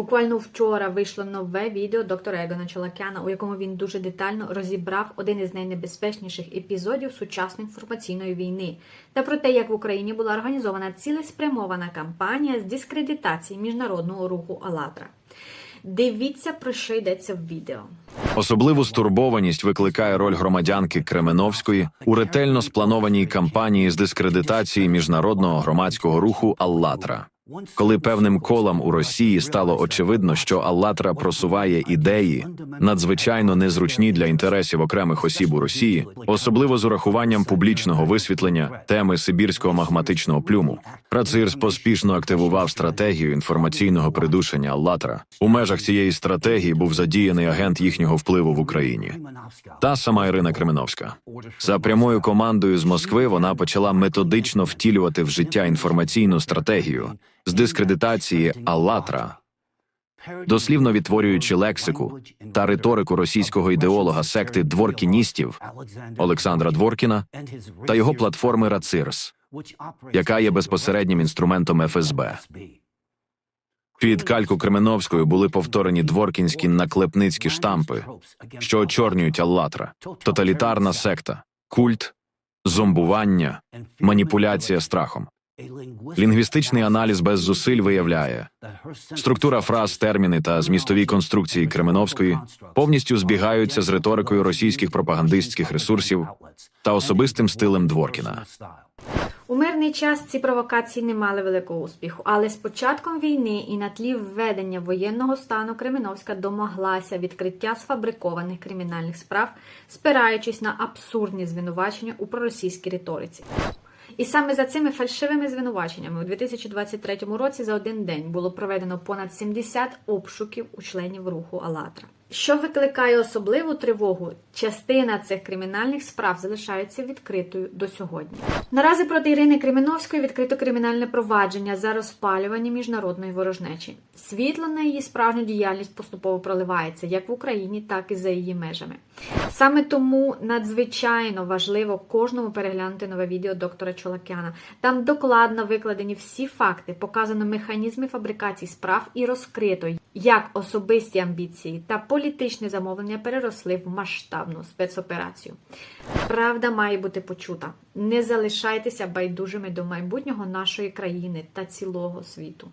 Буквально вчора вийшло нове відео доктора Егона Чолакяна, у якому він дуже детально розібрав один із найнебезпечніших епізодів сучасної інформаційної війни та про те, як в Україні була організована цілеспрямована кампанія з дискредитації міжнародного руху «АЛЛАТРА». Дивіться, про що йдеться в відео. Особливу стурбованість викликає роль громадянки Кременовської у ретельно спланованій кампанії з дискредитації міжнародного громадського руху «Аллатра». Коли певним колам у Росії стало очевидно, що «Аллатра» просуває ідеї, надзвичайно незручні для інтересів окремих осіб у Росії, особливо з урахуванням публічного висвітлення теми сибірського магматичного плюму, Рацирс поспішно активував стратегію інформаційного придушення «Аллатра». У межах цієї стратегії був задіяний агент їхнього впливу в Україні. Та сама Ірина Кременовська. За прямою командою з Москви вона почала методично втілювати в життя інформаційну стратегію з дискредитації «Аллатра», дослівно відтворюючи лексику та риторику російського ідеолога секти дворкіністів Олександра Дворкіна та його платформи Рацирс, яка є безпосереднім інструментом ФСБ. Під кальку Кременовською були повторені дворкінські наклепницькі штампи, що очорнюють Аллатра, тоталітарна секта, культ, зомбування, маніпуляція страхом. Лінгвістичний аналіз без зусиль виявляє, структура фраз, терміни та змістові конструкції Кременовської повністю збігаються з риторикою російських пропагандистських ресурсів та особистим стилем Дворкіна. У мирний час ці провокації не мали великого успіху, але з початком війни і на тлі введення воєнного стану Кременовська домоглася відкриття сфабрикованих кримінальних справ, спираючись на абсурдні звинувачення у проросійській риториці. І саме за цими фальшивими звинуваченнями у 2023 році за один день було проведено понад 70 обшуків у членів руху «АЛЛАТРА». Що викликає особливу тривогу, частина цих кримінальних справ залишається відкритою до сьогодні. Наразі проти Ірини Кременовської відкрито кримінальне провадження за розпалювання міжнародної ворожнечі. Світло на її справжню діяльність поступово проливається як в Україні, так і за її межами. Саме тому надзвичайно важливо кожному переглянути нове відео доктора Чолакяна. Там докладно викладені всі факти, показано механізми фабрикації справ і розкрито, як особисті амбіції та політичне замовлення переросли в масштабну спецоперацію. Правда має бути почута. Не залишайтеся байдужими до майбутнього нашої країни та цілого світу.